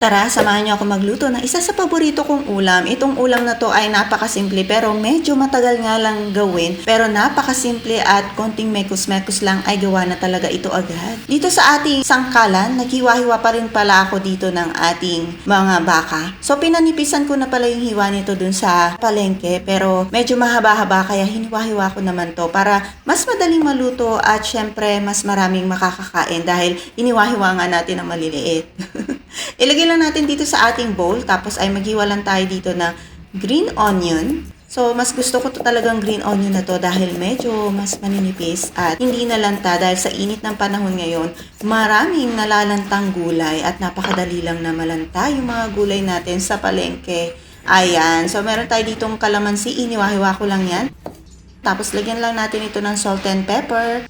Tara, samahan niyo ako magluto ng isa sa paborito kong ulam. Itong ulam na to ay napakasimple pero medyo matagal nga lang gawin. Pero napakasimple at konting mekos-mekos lang ay gawa na talaga ito agad. Dito sa ating sangkalan, naghiwa-hiwa pa rin pala ako dito ng ating mga baka. So pinanipisan ko na pala yung hiwa nito dun sa palengke pero medyo mahaba-haba kaya hiniwa-hiwa ko naman to para mas madaling maluto at syempre mas maraming makakakain dahil hiniwa-hiwa nga natin ng maliliit. Ilagay lang natin dito sa ating bowl, tapos ay maghiwa lang tayo dito na green onion. So, mas gusto ko to talagang green onion na to dahil medyo mas maninipis at hindi nalanta dahil sa init ng panahon ngayon, maraming nalalantang gulay at napakadali lang na malanta yung mga gulay natin sa palengke. Ayan. So, meron tayo ditong kalamansi. Iniwahiwa ko lang yan. Tapos, lagyan lang natin ito ng salt and pepper.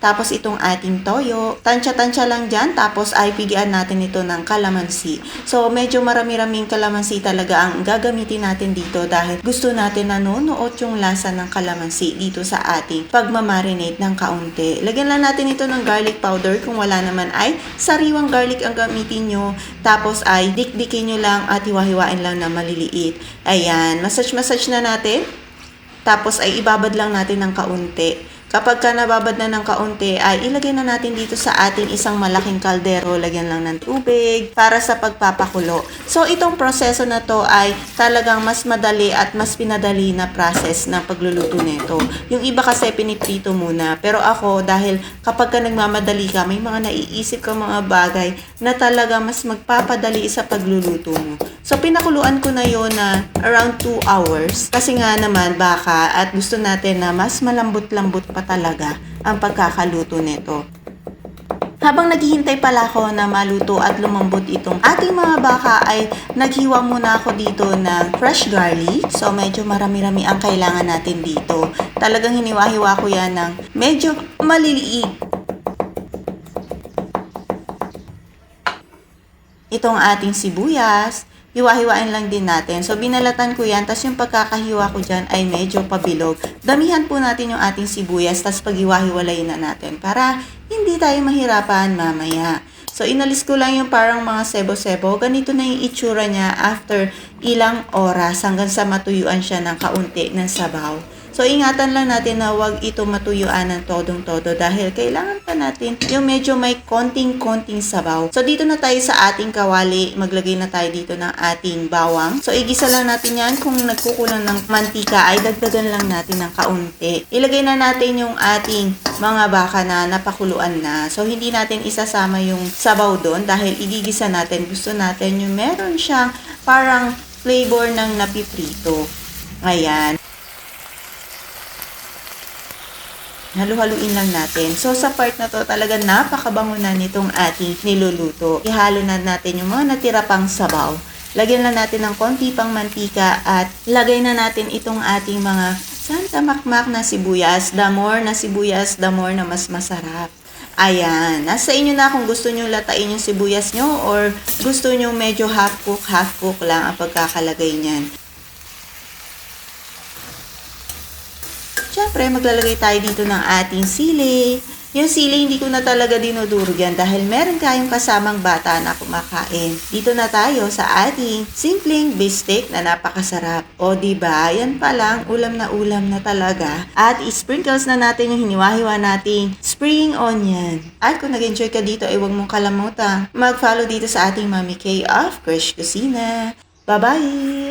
Tapos itong ating toyo, tansya-tansya lang dyan, tapos ay pigian natin ito ng kalamansi. So medyo marami-raming kalamansi talaga ang gagamitin natin dito dahil gusto natin na nunuot yung lasa ng kalamansi dito sa ating pagmamarinate ng kaunti. Lagyan lang natin ito ng garlic powder, kung wala naman ay sariwang garlic ang gamitin nyo. Tapos ay dikdikin nyo lang at hiwa-hiwain lang na maliliit. Ayan, massage-massage na natin. Tapos ay ibabad lang natin ng kaunti. Kapag ka nababad na ng kaunti, ay ilagay na natin dito sa ating isang malaking kaldero. Lagyan lang ng tubig para sa pagpapakulo. So, itong proseso na to ay talagang mas madali at mas pinadali na process ng pagluluto nito. Yung iba kasi piniprito muna. Pero ako, dahil kapag ka nagmamadali ka, may mga naiisip ka mga bagay na talaga mas magpapadali sa pagluluto mo. So, pinakuluan ko na yon na around 2 hours. Kasi nga naman, baka at gusto natin na mas malambot-lambot pa talaga ang pagkakaluto nito. Habang naghihintay pala ako na maluto at lumambot itong ating mga baka ay naghiwa muna ako dito ng fresh garlic. So medyo marami-rami ang kailangan natin dito. Talagang hiniwa-hiwa ko yan ng medyo maliliit. Itong ating sibuyas, hiwa-hiwain lang din natin. So, binalatan ko yan, tapos yung pagkakahiwa ko dyan ay medyo pabilog. Damihan po natin yung ating sibuyas, tapos paghiwa-hiwalayin na natin para hindi tayo mahirapan mamaya. So, inalis ko lang yung parang mga sebo-sebo. Ganito na yung itsura niya after ilang oras hanggang sa matuyuan siya ng kaunti ng sabaw. So, ingatan lang natin na wag ito matuyuan ng todong-todo dahil kailangan pa natin yung medyo may konting-konting sabaw. So, dito na tayo sa ating kawali. Maglagay na tayo dito ng ating bawang. So, igisa lang natin yan. Kung nagkukulang ng mantika, ay dagdagan lang natin ng kaunti. Ilagay na natin yung ating mga baka na napakuluan na. So, hindi natin isasama yung sabaw doon dahil igigisa natin. Gusto natin yung meron siyang parang flavor ng napiprito. Ayan. Halu-haluin lang natin. So, sa part na to, talaga napakabango na nitong ating niluluto. Ihalo na natin yung mga natira pang sabaw. Lagyan na natin ng konti pang mantika at lagay na natin itong ating mga santa makmak na sibuyas. The more na sibuyas, the more na mas masarap. Ayan. Nasa inyo na kung gusto nyo latain yung sibuyas nyo or gusto nyo medyo half cook, half cook lang ang pagkakalagay niyan. Siyempre, maglalagay tayo dito ng ating sili. Yung sili, hindi ko na talaga dinudurgan dahil meron tayong kasamang bata na kumakain. Dito na tayo sa ating simpleng bistek na napakasarap. O, ba? Yan pa lang, ulam na ulam na talaga. At sprinkles na natin yung hiniwa-hiwa nating spring onion. At kung nag-enjoy ka dito, ay huwag mong kalamutan mag-follow dito sa ating Mami K of Crush Kusina. Bye-bye!